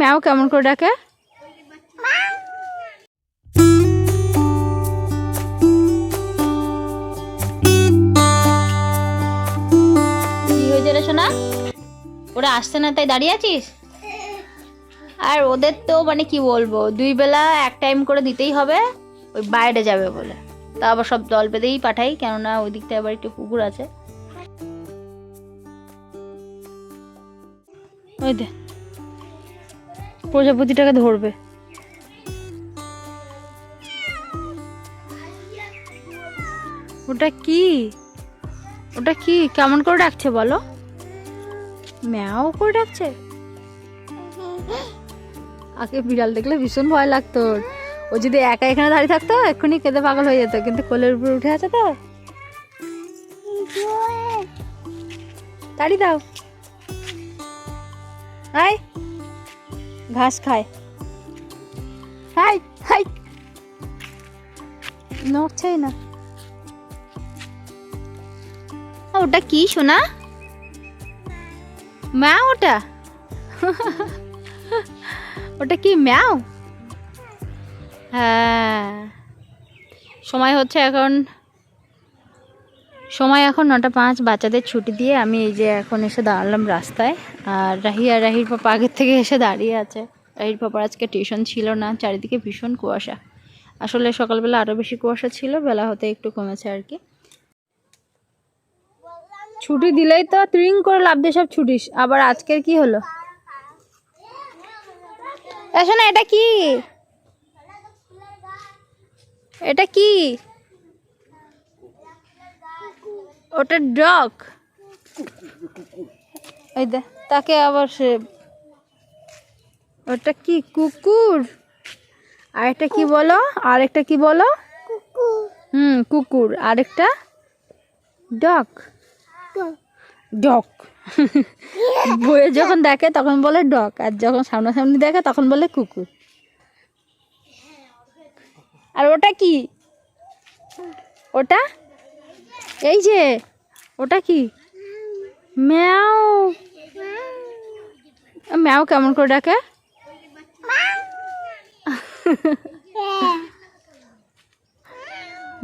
ম্যাও কেমন করে ডাকে? ওরা আসছে না তাই দাঁড়িয়ে আছিস? আর ওদের তো মানে কি বলব, দুই বেলা এক টাইম করে দিতেই হবে, ওই বাইরে যাবে বলে। তা আবার সব দল বেঁধেই পাঠাই, কেননা ওই দিকটা আবার একটু পুকুর আছে। ওই দে। প্রজাপতিটাকে ধরবে। ওটা কি? ওটা কি? কেমন করে ডাকছে বলো? ম্যাও করে ডাকছে? আগে বিড়াল দেখলে ভীষণ ভয় লাগতো। ও যদি একা এখানে দাঁড়িয়ে থাকতো এক্ষুনি কেঁদে পাগল হয়ে যেত। কিন্তু কোলের উপর উঠে আছে তো। তাড়ি দাও। হাই ঘাস খায়। High high. নড়ছেই না। ওটা কি শোনা মা ওটা? ওটা কি ম্যাও? হ্যাঁ। সময় হচ্ছে এখন সময় এখন নটা পাঁচ, বাচ্চাদের ছুটি দিয়ে আমি এই যে এখন এসে দাঁড়ালাম রাস্তায়। আর রাহি আর রাহির পাপা আগের থেকে এসে দাঁড়িয়ে আছে। রাহির পাপার আজকে টিউশন ছিল না, চারিদিকে ভীষণ কুয়াশা। আসলে সকালবেলা আরও বেশি কুয়াশা ছিল, বেলা হতে একটু কমেছে আর কি। ছুটি দিলেই তো ত্রিং করে লাভ দিয়ে সব ছুটিস। আবার আজকের কি হলো? না এটা কি? এটা কি? ওটা ডগ। এই দে তাকে আবার সে ওটা কি কুকুর? আর একটা কি বলো? আর একটা কি বলো? হুম কুকুর। আরেকটা? ডগ। ডগ। বইয়ে যখন দেখে তখন বলে ডগ আর যখন সামনাসামনি দেখে তখন বলে কুকুর। আর ওটা কি? ওটা এই যে, ওটা কি? ম্যাও। ম্যাও কেমন করে ডাকে?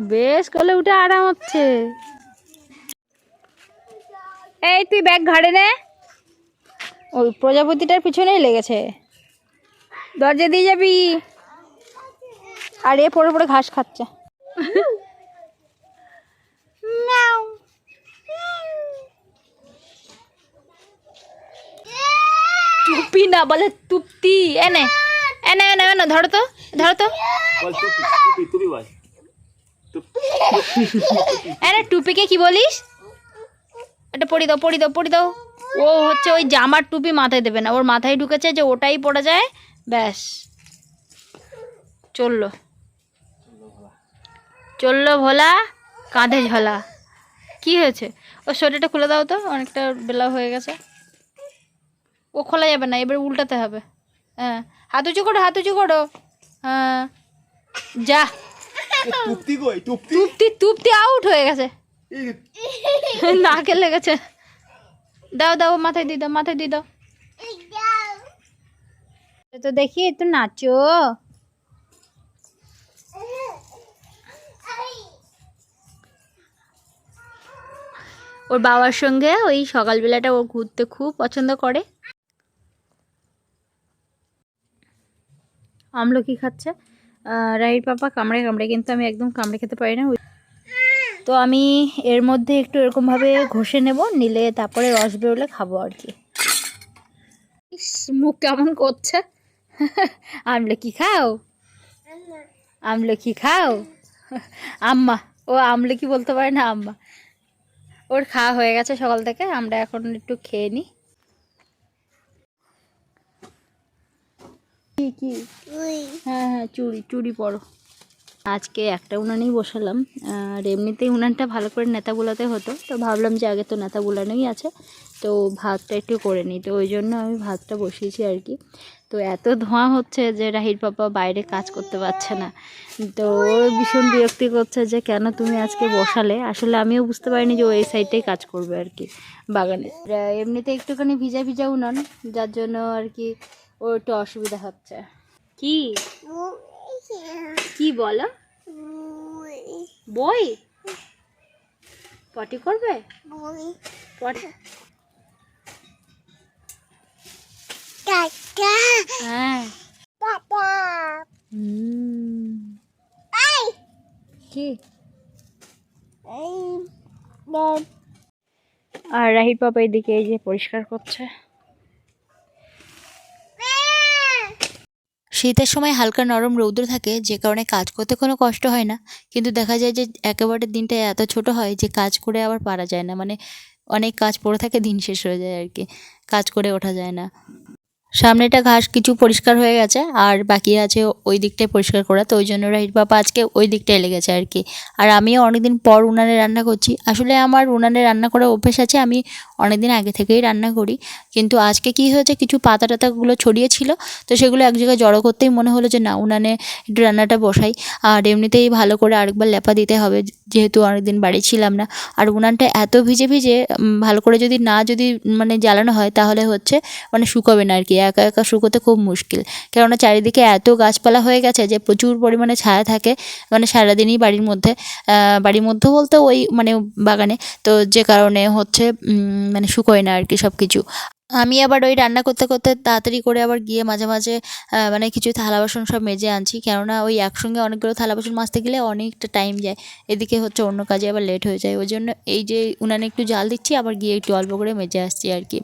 বেশ কলে উঠে আরাম হচ্ছে। এই, তুই ব্যাগ ঘাড়ে নে। ওই প্রজাপতিটার পিছনেই লেগেছে। দরজা দিয়ে যাবি। আর এ পড়ে পড়ে ঘাস খাচ্ছে। টুপি বলে তুপ্তি। এনে এনে এনে এনে ধরো তো ধরো তো। আরে টুপিকে কি বলিস? এটা পরি দাও পরি দাও পরি দাও। ও হচ্ছে ওই জামার টুপি মাথায় দেবে না ওর মাথায় ঢুকেছে যে ওটাই পড়া যায় ব্যাস। চলল। চলল ভোলা কাঁধে ঝোলা। কি হয়েছে? ও সোয়েটারটা খুলে দাও তো অনেকটা বেলা হয়ে গেছে। ও খোলা যাবে না এবার উল্টাতে হবে। হ্যাঁ হাত উঁচু করো হাত উঁচু করো। হ্যাঁ যা। কই? তুপ্তি? তুপ্তি আউট হয়ে গেছে। নাকে লেগেছে। দাও দাও মাথায় দিয়ে দাও মাথায় দিয়ে দাও। তো দেখি একটু নাচো। ওর বাবার সঙ্গে ওই সকালবেলাটা ও ঘুরতে খুব পছন্দ করে। আমলকি খাচ্ছে। রাহির পাপা কামড়ে কামড়ে, কিন্তু আমি একদম কামড়ে খেতে পারি না। তো আমি এর মধ্যে একটু এরকমভাবে ঘষে নেব, নিলে তারপরে রস বেরোলে খাব আর কি। মুখ কেমন করছে? আমলকি খাও? আমলকি খাও? আম্মা, ও আমলকি বলতে পারে না আম্মা? ওর খাওয়া হয়ে গেছে সকাল থেকে, আমরা এখন একটু খেয়ে নিই। কি? কি হ্যাঁ হ্যাঁ চুড়ি চুড়ি পরো। আজকে একটা উনানেই বসালাম। আর এমনিতেই উনানটা ভালো করে নেতা বোলাতে হতো তো ভাবলাম যে আগে তো নেতা বোলানোই আছে। তো ভাতটা একটু করে নিই তো ওই জন্য আমি ভাতটা বসিয়েছি আর কি। তো এত ধোঁয়া হচ্ছে যে রাহির পাপা বাইরে কাজ করতে পারছে না। তো ও ভীষণ বিরক্তি করছে যে কেন তুমি আজকে বসালে? আসলে আমিও বুঝতে পারিনি যে ও এই সাইডটাই কাজ করবে আর কি বাগানে। এমনিতে একটুখানি ভিজা ভিজা উনান যার জন্য আর কি ওর একটু অসুবিধা হচ্ছে। কি? কি বলো? বই? পটি করবে? হ্যাঁ। কি? আর রাহির পাপা এদিকে এই যে পরিষ্কার করছে। শীতের সময় হালকা নরম রৌদ্র থাকে, যে কারণে কাজ করতে কোনো কষ্ট হয় না। কিন্তু দেখা যায় যে একেবারে দিনটা এত ছোট হয় যে কাজ করে আবার পারা যায় না। মানে অনেক কাজ পড়ে থাকে, দিন শেষ হয়ে যায় আর কি। কাজ করে ওঠা যায় না। সামনেটা ঘাস কিছু পরিষ্কার হয়ে গেছে, আর বাকি আছে ওই দিকটাই পরিষ্কার করা। তো ওই জন্য রাহির বাবা আজকে ওই দিকটাই লেগেছে আর কি। আর আমিও অনেকদিন পর উনানে রান্না করছি। আসলে আমার উনানে রান্না করার অভ্যেস আছে, আমি অনেকদিন আগে থেকেই রান্না করি। কিন্তু আজকে কি হয়েছে, কিছু পাতা টাতাগুলো ছড়িয়েছিল তো সেগুলো এক জায়গায় জড়ো করতেই মনে হলো যে না, উনানে একটু রান্নাটা বসাই। আর এমনিতেই ভালো করে আরেকবার লেপা দিতে হবে, যেহেতু অনেকদিন বাড়ি ছিলাম না। আর উনানটা এত ভিজে ভিজে ভালো করে যদি না যদি মানে জ্বালানো হয়, তাহলে হচ্ছে মানে শুকোবে না আর কি। একা একা শুকোতে খুব মুশকিল। কেননা চারিদিকে এত গাছপালা হয়ে গেছে যে প্রচুর পরিমাণে ছায়া থাকে মানে সারাদিনই বাড়ির মধ্যে বাড়ির মধ্যে বলতে ওই মানে বাগানে। তো যে কারণে হচ্ছে মানে শুকোয় না আর কি সব কিছু আমি আবার ওই রান্না করতে করতে তাড়াতাড়ি করে আবার গিয়ে মাঝে মাঝে মানে কিছু থালা বাসন সব মেজে আনছি। কেননা ওই একসঙ্গে অনেকগুলো থালা বাসন মাজতে গেলে অনেকটা টাইম যায়। এদিকে হচ্ছে অন্য কাজে আবার লেট হয়ে যায়। ওই জন্য এই যে উনানে একটু জাল দিচ্ছি, আবার গিয়ে একটু অল্প করে মেজে আসছি আর কি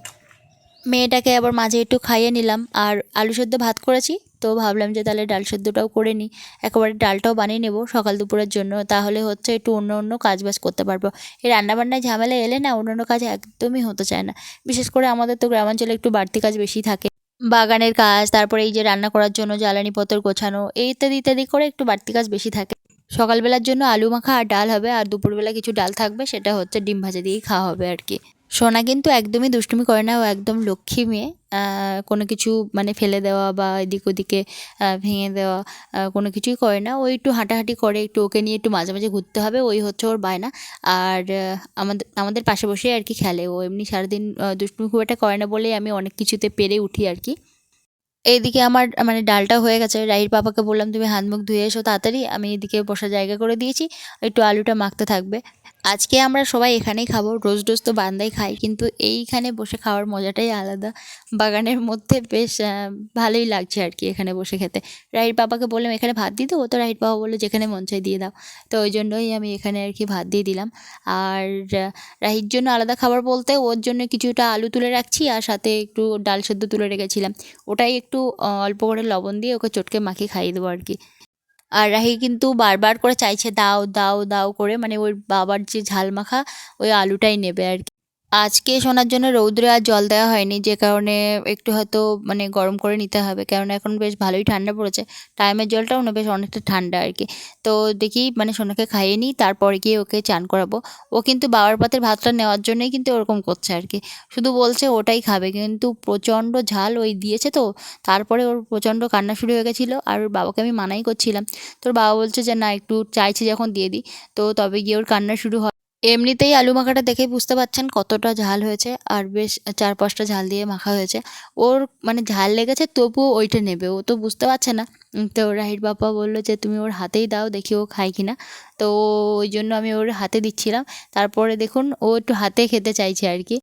মেয়েটাকে আবার মাঝে একটু খাইয়ে নিলাম। আর আলু সেদ্ধ ভাত করেছি, তো ভাবলাম যে তাহলে ডাল সেদ্ধটাও করে নিই। একেবারে ডালটাও বানিয়ে নেব সকাল দুপুরের জন্য। তাহলে হচ্ছে একটু অন্য অন্য কাজ বাজ করতে পারব। এই রান্নাবান্নায় ঝামেলা এলে না অন্য অন্য কাজ একদমই হতে চায় না। বিশেষ করে আমাদের তো গ্রামাঞ্চলে একটু বাড়তি কাজ বেশি থাকে। বাগানের কাজ, তারপরে এই যে রান্না করার জন্য জ্বালানি পত্র গোছানো, এই ইত্যাদি ইত্যাদি করে একটু বাড়তি কাজ বেশি থাকে। সকালবেলার জন্য আলু মাখা আর ডাল হবে, আর দুপুরবেলা কিছু ডাল থাকবে, সেটা হচ্ছে ডিম ভাজা দিয়েই খাওয়া হবে আর কি। সোনা কিন্তু একদমই দুষ্টুমি করে না, ও একদম লক্ষ্মী মেয়ে। কোনো কিছু মানে ফেলে দেওয়া বা এদিক ওদিকে ভেঙে দেওয়া কোনো কিছুই করে না। ও একটু হাঁটাহাঁটি করে, একটু ওকে নিয়ে একটু মাঝে মাঝে ঘুরতে হবে, ওই হচ্ছে ওর বায়না। আর আমাদের আমাদের পাশে বসেই আর কি খেলে ও। এমনি সারাদিন দুষ্টুমি খুব একটা করে না বলেই আমি অনেক কিছুতে পেরে উঠি আর কি। এইদিকে আমার মানে ডালটা হয়ে গেছে। রাহির পাপাকে বললাম, তুমি হাত মুখ ধুয়ে এসো তাড়াতাড়ি। আমি এদিকে বসার জায়গা করে দিয়েছি। একটু আলুটা মাখতে থাকবে। আজকে আমরা সবাই এখানেই খাব রোজ রোজ তো বান্দাই খাই কিন্তু এইখানে বসে খাওয়ার মজাটাই আলাদা। বাগানের মধ্যে বেশ ভালোই লাগছে আর কি এখানে বসে খেতে। রাহির বাবাকে বললাম, এখানে ভাত দিতে ও তো রাহির বাবা বলল, যেখানে মন চাই দিয়ে দাও। তো ওই জন্যই আমি এখানে আর কি ভাত দিয়ে দিলাম। আর রাহির জন্য আলাদা খাবার বলতে ওর জন্য কিছুটা আলু তুলে রাখছি, আর সাথে একটু ডাল সেদ্ধ তুলে রেখেছিলাম। ওটাই একটু অল্প করে লবণ দিয়ে ওকে চটকে মাখিয়ে খাইয়ে দেবো আর কি। আর রাহি কিন্তু বারবার করে চাইছে, দাও দাও দাও করে। মানে ওর বাবার যে ঝাল মাখা ওই আলুটাই নেবে আর কি। আজকে শোনার জন্য রৌদ্রে আর জল দেওয়া হয়নি, যে কারণে একটু হয়তো মানে গরম করে নিতে হবে। কারণ এখন বেশ ভালোই ঠান্ডা পড়েছে, টাইমের জলটাও না বেশ অনেকটা ঠান্ডা আর কি। তো দেখি মানে সোনাকে খাইয়ে নিই, তারপরে গিয়ে ওকে চান করাবো। ও কিন্তু বাবার পাতের ভাতটা নেওয়ার জন্যই কিন্তু ওরকম করছে আর কি। শুধু বলছে ওটাই খাবে, কিন্তু প্রচণ্ড ঝাল ওই দিয়েছে তো, তারপরে ওর প্রচণ্ড কান্না শুরু হয়ে গেছিল আর ওর বাবাকে আমি মানাই করছিলাম। তোর বাবা বলছে যে, না, একটু চাইছে যখন দিয়ে দিই। তো তবে গিয়ে ওর কান্না শুরু হয়। এমনিতেই আলু মাখাটা দেখেই বুঝতে পারছেন কতটা ঝাল হয়েছে আর বেশ চার পাঁচটা ঝাল দিয়ে মাখা হয়েছে। ওর মানে ঝাল লেগেছে তবুও ওইটা নেবে, ও তো বুঝতে পারছে না। তো রাহির বাবা বলল যে, তুমি ওর হাতেই দাও, দেখি ও খায় কি না তো ওই জন্য আমি ওর হাতে দিচ্ছিলাম। তারপরে দেখুন, ও একটু হাতে খেতে চাইছে আর কি।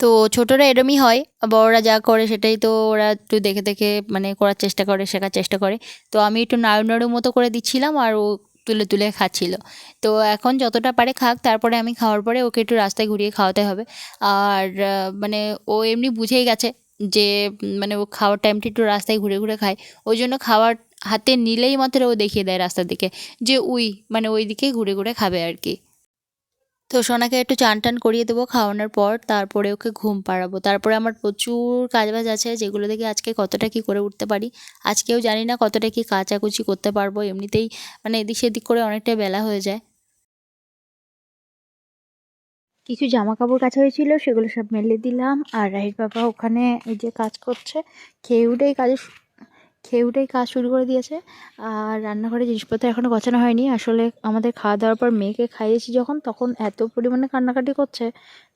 তো ছোটরা এরমই হয়, বড়রা যা করে সেটাই তো ওরা একটু দেখে দেখে মানে করার চেষ্টা করে, শেখার চেষ্টা করে। তো আমি একটু নাড়ু নাড়ু মতো করে দিচ্ছিলাম আর ও তুলে তুলে খাচ্ছিল। তো এখন যতটা পারে খাক, তারপরে আমি খাওয়ার পরে ওকে একটু রাস্তায় ঘুরিয়ে খাওয়াতে হবে। আর মানে ও এমনি বুঝেই গেছে যে মানে ও খাওয়ার টাইমটি একটু রাস্তায় ঘুরে ঘুরে খায়। ওই জন্য খাওয়ার হাতে নিলেই মাত্র ও দেখিয়ে দেয় রাস্তার দিকে যে, উই মানে ওই দিকে ঘুরে ঘুরে খাবে আর কি। তো সোনাকে একটু চান টান করিয়ে দেবো খাওয়ানোর পর, তারপরে ওকে ঘুম পাড়াবো। তারপরে আমার প্রচুর কাজবাজ আছে, যেগুলো থেকে আজকে কতটা কি করে উঠতে পারি। আজকেও জানি না কতটা কি কাচাকুচি করতে পারব, এমনিতেই মানে এদিক সেদিক করে অনেকটা বেলা হয়ে যায়। কিছু জামা কাপড় কাছা হয়েছিল, সেগুলো সব মেলে দিলাম। আর রাহির বাবা ওখানে এই যে কাজ করছে, খেয়ে উঠেই কাজে খেয়ে উঠেই কাজ শুরু করে দিয়েছে। আর রান্নাঘরে জিনিসপত্র এখনও গোছানো হয়নি। আসলে আমাদের খাওয়া দাওয়ার পর মেয়েকে খাইয়েছি যখন, তখন এত পরিমাণে কান্নাকাটি করছে।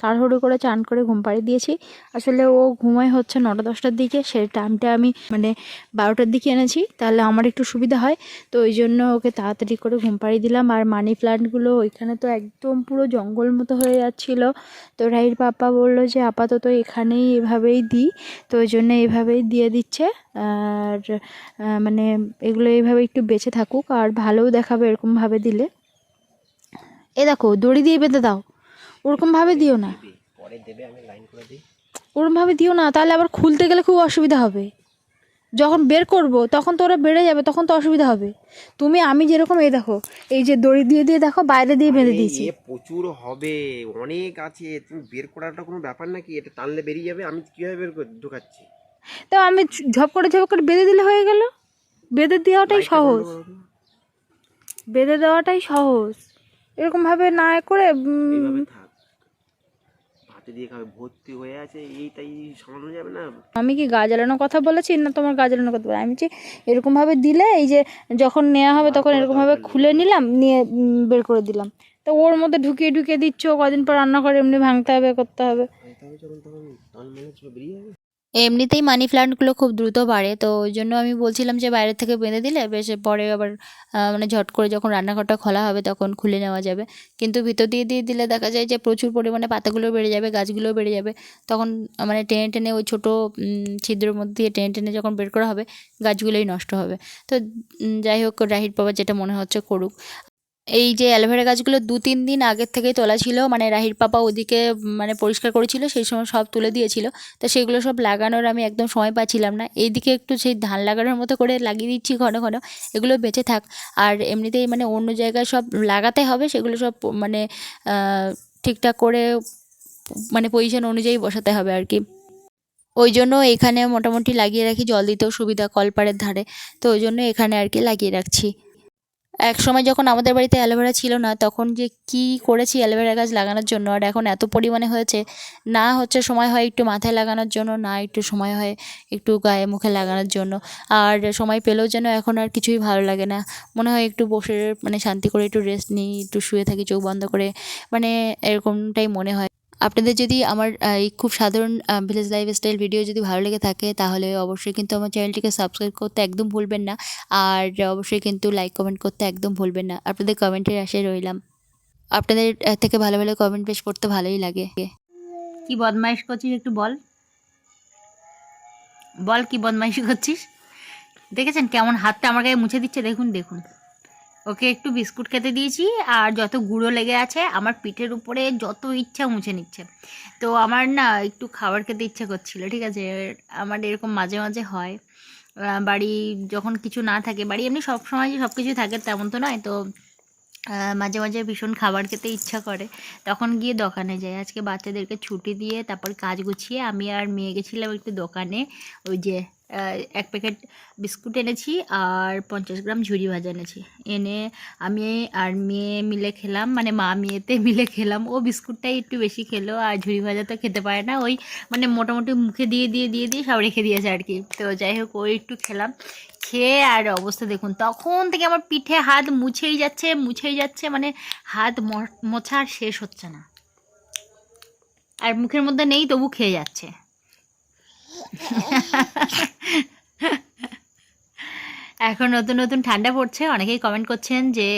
তাড়াহুড়ো করে চান করে ঘুম পাড়িয়ে দিয়েছি। আসলে ও ঘুমায় হচ্ছে নটা দশটার দিকে। সেই টাইমটা আমি মানে বারোটার দিকে এনেছি। তাহলে আমার একটু সুবিধা হয়। তো ওই জন্য ওকে তাড়াতাড়ি করে ঘুম পাড়িয়ে দিলাম। আর মানি প্লান্টগুলো ওইখানে তো একদম পুরো জঙ্গল মতো হয়ে যাচ্ছিল। তো রাইর পাপা বলল যে, আপাতত এখানেই এভাবেই দিই। তো ওই জন্য এভাবেই দিয়ে দিচ্ছে। আর মানে এগুলো এইভাবে একটু বেঁচে থাকুক আর ভালোও দেখাবে এরকমভাবে দিলে। এ দেখো দড়ি দিয়ে বেঁধে দাও। ওরকমভাবে দিও না। ওরমভাবে দিও না তাহলে আবার খুলতে গেলে খুব অসুবিধা হবে। যখন বের করব তখন তো ওরা বেড়ে যাবে তখন তো অসুবিধা হবে। তুমি আমি যেরকম এই দেখো এই যে দড়ি দিয়ে দিয়ে দেখো বাইরে দিয়ে বেঁধে দিয়েছি। এ প্রচুর হবে অনেক আছে। তুমি বের করাটা কোনো ব্যাপার নাকি? এটা টানলে বেরিয়ে যাবে আমি কীভাবে বের করে ঢুকাচ্ছি? তো আমি ঝপ করে ঝপ করে বেঁধে দিলে হয়ে গেল। বেঁধে দেওয়াটাই সহজ। বেঁধে দেওয়াটাই সহজ। এরকমভাবে না করে আমি কি গা জ্বালানোর কথা বলেছি না তোমার গা জ্বালানোর কথা বলে আমি যে এরকমভাবে দিলে এই যে যখন নেওয়া হবে তখন এরকমভাবে খুলে নিলাম নিয়ে বের করে দিলাম। তো ওর মধ্যে ঢুকিয়ে ঢুকিয়ে দিচ্ছ কদিন পর রান্না করে এমনি ভাঙতে হবে করতে হবে। মনে এমনিতেই মানি প্লান্টগুলো খুব দ্রুত বাড়ে, তো ওই জন্য আমি বলছিলাম যে বাইরে থেকে বেঁধে দিলে বেশ পরে আবার মানে ঝট করে যখন রান্নাঘরটা খোলা হবে তখন খুলে নেওয়া যাবে। কিন্তু ভিতর দিয়ে দিয়ে দিলে দেখা যায় যে প্রচুর পরিমাণে পাতাগুলো বেড়ে যাবে, গাছগুলোও বেড়ে যাবে। তখন মানে টেনে টেনে ওই ছোটো ছিদ্রের মধ্যে দিয়ে টেনে টেনে যখন বের করা হবে, গাছগুলোই নষ্ট হবে। তো যাই হোক, রাহির বাবা যেটা মনে হচ্ছে করুক। এই যে অ্যালোভেরা গাছগুলো দু, তিন দিন আগের থেকেই তোলা ছিল মানে রাহির পাপা ওদিকে মানে পরিষ্কার করেছিল, সেই সময় সব তুলে দিয়েছিল। তো সেগুলো সব লাগানোর আমি একদম সময় পাচ্ছিলাম না। এইদিকে একটু সেই ধান লাগানোর মতো করে লাগিয়ে দিচ্ছি ঘন ঘন, এগুলো বেঁচে থাক। আর এমনিতেই মানে অন্য জায়গায় সব লাগাতে হবে, সেগুলো সব মানে ঠিকঠাক করে মানে পজিশন অনুযায়ী বসাতে হবে আর কি। ওই জন্য এখানে মোটামুটি লাগিয়ে রাখি, জল দিতেও সুবিধা, কলপাড়ের ধারে। তো ওই জন্য এখানে আর কি লাগিয়ে রাখছি। এক সময় যখন আমাদের বাড়িতে অ্যালোভেরা ছিল না, তখন যে কি করেছি অ্যালোভেরা গাছ লাগানোর জন্য? আর এখন এত পরিমাণে হয়েছে, না হচ্ছে সময় হয় একটু মাথায় লাগানোর জন্য, না একটু সময় হয় একটু গায়ে মুখে লাগানোর জন্য। আর সময় পেলেও যেন এখন আর কিছুই ভালো লাগে না। মনে হয় একটু বসে মানে শান্তি করে একটু রেস্ট নিই, একটু শুয়ে থাকি, চোখ বন্ধ করে মানে এরকমটাই মনে হয়। আপনাদের যদি আমার এই খুব সাধারণ ভিলেজ লাইফস্টাইল ভিডিও যদি ভালো লেগে থাকে, তাহলে অবশ্যই কিন্তু আমার চ্যানেলটিকে সাবস্ক্রাইব করতে একদম ভুলবেন না। আর অবশ্যই কিন্তু লাইক কমেন্ট করতে একদম ভুলবেন না। আপনাদের কমেন্টের আশায় রইলাম। আপনাদের থেকে ভালো ভালো কমেন্ট পেশ করতে ভালোই লাগে। কি বদমাইশ করছিস একটু বল। বল কি বদমাইশি করছিস। দেখেছেন কেমন হাতটা আমার গায়ে মুছে দিচ্ছে? দেখুন দেখুন। ওকে একটু বিস্কুট খেতে দিয়েছি, আর যত গুঁড়ো লেগে আছে, আমার পিঠের উপরে যত ইচ্ছা মুছে নিচ্ছে। তো আমার না একটু খাবার খেতে ইচ্ছা করছিল, ঠিক আছে? আমার এরকম মাঝে মাঝে হয়। বাড়ি যখন কিছু না থাকে, বাড়ি এমনি সব সময় যে সব কিছু থাকে তেমন তো নয়, তো মাঝে মাঝে ভীষণ খাবার খেতে ইচ্ছা করে। তখন গিয়ে দোকানে যাই। আজকে বাচ্চাদেরকে ছুটি দিয়ে তারপর কাজ গুছিয়ে আমি আর মেয়ে গেছিলাম একটু দোকানে, ওই যে এক প্যাকেট বিস্কুট এনেছি আর পঞ্চাশ গ্রাম ঝুরি ভাজা এনেছি। এনে আমি আর মেয়ে মিলে খেলাম মানে মা মেয়েতে মিলে খেলাম। ও বিস্কুটটাই একটু বেশি খেলো আর ঝুরি ভাজা তো খেতে পারে না। ওই মানে মোটামুটি মুখে দিয়ে দিয়ে দিয়ে দিয়ে সব রেখে দিয়েছে আর কি। তো যাই হোক, ওই একটু খেলাম। খেয়ে আর অবস্থা দেখুন, তখন থেকে আমার পিঠে হাত মুছেই যাচ্ছে মুছেই যাচ্ছে মানে হাত মোছা শেষ হচ্ছে না। আর মুখের মধ্যে নেই, তবু খেয়ে যাচ্ছে। এখন নতুন নতুন ঠান্ডা পড়ছে। অনেকেই কমেন্ট করছেন যে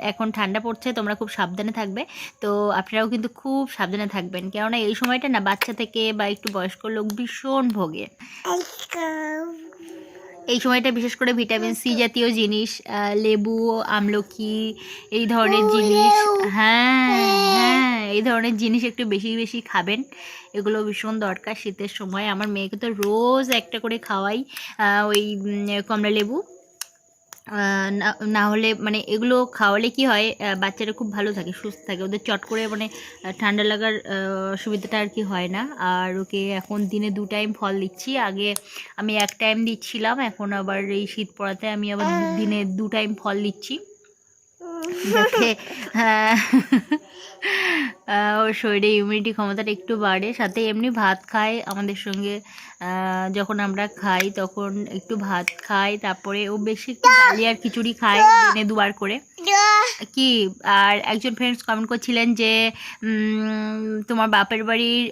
এখন ঠান্ডা পড়ছে, তোমরা খুব সাবধানে থাকবে। তো আপনারাও কিন্তু খুব সাবধানে থাকবেন। কেননা এই সময়টা না, বাচ্চা থেকে বা একটু বয়স্ক লোক ভীষণ ভোগে। এই সময়টা বিশেষ করে ভিটামিন সি জাতীয় জিনিস লেবু আমলকি এই ধরনের জিনিস। হ্যাঁ হ্যাঁ। এই ধরনের জিনিস একটু বেশি বেশি খাবেন। এগুলো ভীষণ দরকার শীতের সময়। আমার মেয়েকে তো রোজ একটা করে খাওয়াই ওই কমলা লেবু। না হলে মানে এগুলো খাওয়ালে কি হয় বাচ্চারা খুব ভালো থাকে সুস্থ থাকে। ওদের চট করে মানে ঠান্ডা লাগার সুবিধাটা অসুবিধাটা আর কি হয় না। আর ওকে এখন দিনে দু টাইম ফল দিচ্ছি। আগে আমি এক টাইম দিচ্ছিলাম এখন আবার এই শীত পড়াতে আমি আবার দিনে দু টাইম ফল দিচ্ছি। যাতে হ্যাঁ। ওর শরীরে ইমিউনিটি ক্ষমতাটা একটু বাড়ে। সাথে এমনি ভাত খায় আমাদের সঙ্গে। যখন আমরা খাই তখন একটু ভাত খায়। তারপরে ও বেশি একটু আর খিচুড়ি খায় দিনে দুবার করে। কি? আর একজন ফ্রেন্ডস কমেন্ট করছিলেন যে তোমার বাপের বাড়ির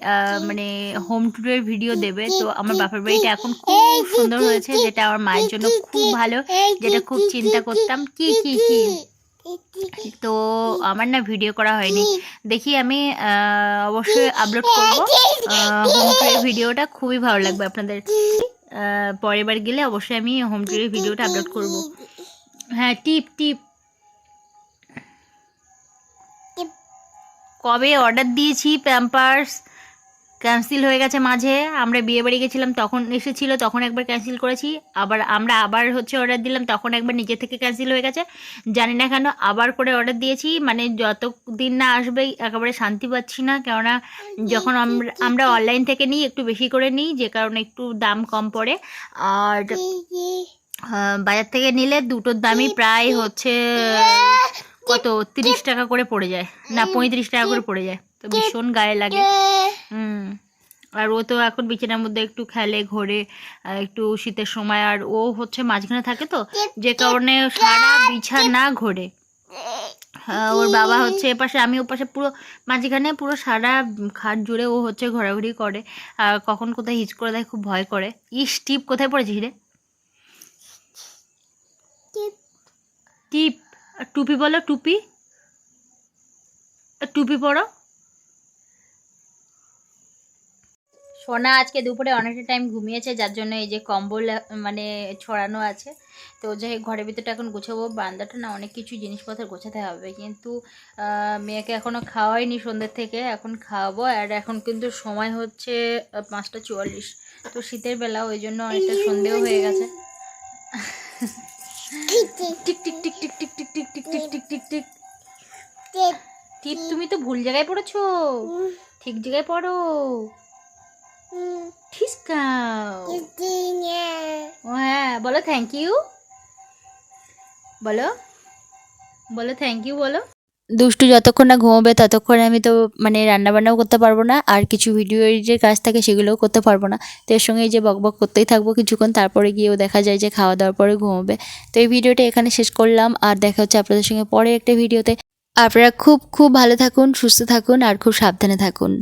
মানে হোম ট্যুরের ভিডিও দেবে। তো আমার বাপের বাড়িটা এখন খুব সুন্দর হয়েছে, যেটা আমার মায়ের জন্য খুব ভালো, যেটা খুব চিন্তা করতাম। কি কি কি? তো আমার না ভিডিও করা হয়নি। দেখি আমি অবশ্যই আপলোড করব। হোম ট্যুরের ভিডিওটা খুবই ভালো লাগবে আপনাদের। পরের বার গেলে অবশ্যই আমি হোম ট্যুরের ভিডিওটা আপলোড করব। হ্যাঁ টিপ টিপ কবে অর্ডার দিয়েছি প্যাম্পার্স ক্যান্সেল হয়ে গেছে মাঝে। আমরা বিয়ে বাড়ি গেছিলাম, তখন এসেছিল, তখন একবার ক্যান্সেল করেছি। আবার আমরা আবার হচ্ছে অর্ডার দিলাম, তখন একবার নিজে থেকে ক্যান্সেল হয়ে গেছে। জানি না কেন, আবার করে অর্ডার দিয়েছি। মানে যত দিন না আসবে, একেবারে শান্তি পাচ্ছি না। কেননা যখন আমরা আমরা অনলাইন থেকে নিই, একটু বেশি করে নিই, যে কারণে একটু দাম কম পড়ে। আর বাজার থেকে নিলে দুটোর দামই প্রায় হচ্ছে কত? তিরিশ টাকা করে পড়ে যায়। না, পঁয়ত্রিশ টাকা করে পড়ে যায়। তো ভীষণ গায়ে লাগে। হুম। আর ও তো এখন বিছানার মধ্যে একটু খেলে, ঘোরে একটু শীতের সময়। আর ও হচ্ছে মাঝখানে থাকে তো, যে কারণে সারা বিছানা ঘোরে। ওর বাবা হচ্ছে এপাশে আমি ওপাশে পুরো মাঝখানে পুরো সারা খাট জুড়ে ও হচ্ছে ঘোরাঘুরি করে। আর কখন কোথায় হিচ করে দেয় খুব ভয় করে। ইস, টিপ, কোথায় পড়েছিস রে? টিপ। টুপি বলো, টুপি? টুপি পরো। সোনা আজকে দুপুরে অনেকটা টাইম ঘুমিয়েছে যার জন্য এই যে কম্বল মানে ছড়ানো আছে তো হোক ঘরের ভিতরটা এখন গোছাবো বান্দাটা না অনেক কিছু জিনিসপত্র গোছাতে হবে কিন্তু মেয়েকে এখনও খাওয়াইনি সন্ধ্যের থেকে এখন খাওয়াবো আর এখন কিন্তু সময় হচ্ছে পাঁচটা চুয়াল্লিশ তো শীতের বেলা ওই জন্য অনেকটা সন্ধেও হয়ে গেছে tick tick tick tick tick tick tick tick tick tick tick tick তুমি তো ভুল জায়গায় পড়েছো ঠিক জায়গায় পড়ো ঠিসকাও হ্যাঁ বলো থ্যাংক ইউ বলো বলো থ্যাংক ইউ বলো। দুষ্টু যতক্ষণ না ঘুমোবে ততক্ষণ আমি তো মানে রান্নাবান্নাও করতে পারব না আর কিছু ভিডিও এডিটের কাজ থাকে সেগুলোও করতে পারব না। তো এর সঙ্গে এই যে বকবক করতেই থাকব কিছুক্ষণ তারপরে গিয়েও দেখা যায় যে খাওয়া দাওয়ার পরে ঘুমোবে। তো এই ভিডিওটা এখানে শেষ করলাম আর দেখা হচ্ছে আপনাদের সঙ্গে পরে একটা ভিডিওতে আপনারা খুব খুব ভালো থাকুন সুস্থ থাকুন আর খুব সাবধানে থাকুন।